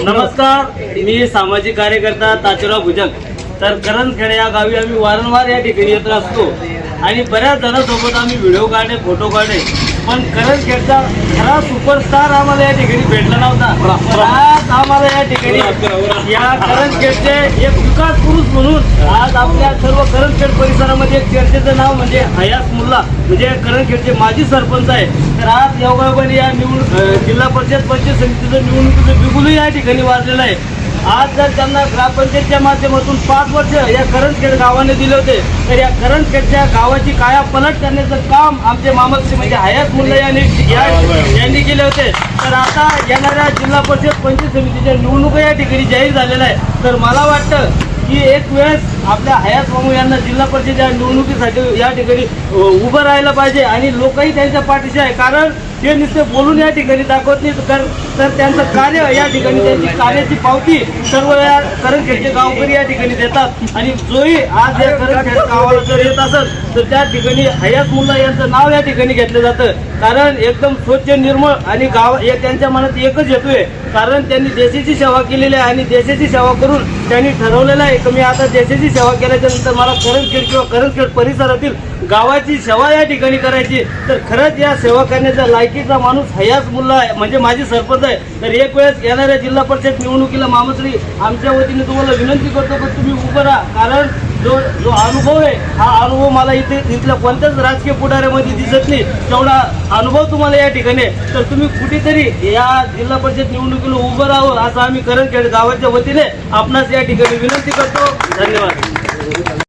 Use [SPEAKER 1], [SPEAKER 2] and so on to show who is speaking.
[SPEAKER 1] नमस्कार मी सामाजिक कार्यकर्ता ताचुराव भुजंग. तर करंजखेडे या गावी आम्ही वारंवार या ठिकाणी येत असतो. आणि बऱ्याच जणांसोबत आम्ही व्हिडिओ काढणे फोटो काढणे पण करंजखेडचा खरा सुपरस्टार आम्हाला या ठिकाणी भेटला नव्हता. आज आम्हाला या ठिकाणी या करंजखेडचे एक विकास पुरुष म्हणून आज आपल्या सर्व करंजखेड परिसरामध्ये एक चर्चेचं नाव म्हणजे हयास मुल्ला म्हणजे करंजखेडचे माजी सरपंच आहे. तर आज योगायोगाने या निवडणूक जिल्हा परिषद पंचायत समितीचं निवडणुकीचं बिगुलही या ठिकाणी वाजलेलं आहे. आज जर त्यांना ग्रामपंचायतच्या माध्यमातून पाच वर्ष या करंजखेड गावाने दिले होते तर या करंजखेडच्या गावाची काया पलट करण्याचं काम आमचे मामाश्री म्हणजे हयात मुल्ला यांनी या- यांनी केले होते. तर आता येणाऱ्या जिल्हा परिषद पंचायत समितीच्या निवडणुका या ठिकाणी जाहीर झालेल्या आहे तर मला वाटतं की एक वेळेस आपल्या हयात मामू यांना जिल्हा परिषद या निवडणुकीसाठी या ठिकाणी उभं राहायला पाहिजे आणि लोकही त्यांच्या पाठीशी आहे. कारण ते नुसते बोलून या ठिकाणी दाखवत नाही तर तर त्यांचं कार्य या ठिकाणी त्यांची कार्याची पावती सर्व या करंजखेडचे गावकरी या ठिकाणी देतात. आणि जोही आज या करंजखेड गावाला जर येत असेल तर त्या ठिकाणी हयात मुल्ला यांचं नाव या ठिकाणी घेतलं जातं. कारण एकदम स्वच्छ निर्मळ आणि गाव त्यांच्या मनात एकच येतोय कारण त्यांनी देशाची सेवा केलेली आहे आणि देशाची सेवा करून त्यांनी ठरवलेलं आहे कमी आता देशाची सेवा केल्याच्यानंतर मला करंजखेड किंवा करंजखेड परिसरातील गावाची सेवा या ठिकाणी करायची. तर खरंच या सेवा करण्याचा लायकीचा माणूस हयाच मुल्ला आहे. म्हणजे माझी सरपंच आहे. तर एक वेळेस येणाऱ्या जिल्हा परिषद निवडणुकीला मामश्री आमच्या वतीने तुम्हाला विनंती करतो पण तुम्ही उभं राहा. कारण जो जो अनुभव आहे हा अनुभव मला इथे इथल्या कोणत्याच राजकीय पुढाऱ्यामध्ये दिसत नाही. तेवढा अनुभव तुम्हाला या ठिकाणी आहे. तर तुम्ही कुठेतरी या जिल्हा परिषद निवडणुकीला उभं राहावं असं आम्ही करंजखेड गावाच्या वतीने आपणास या ठिकाणी विनंती करतो. धन्यवाद.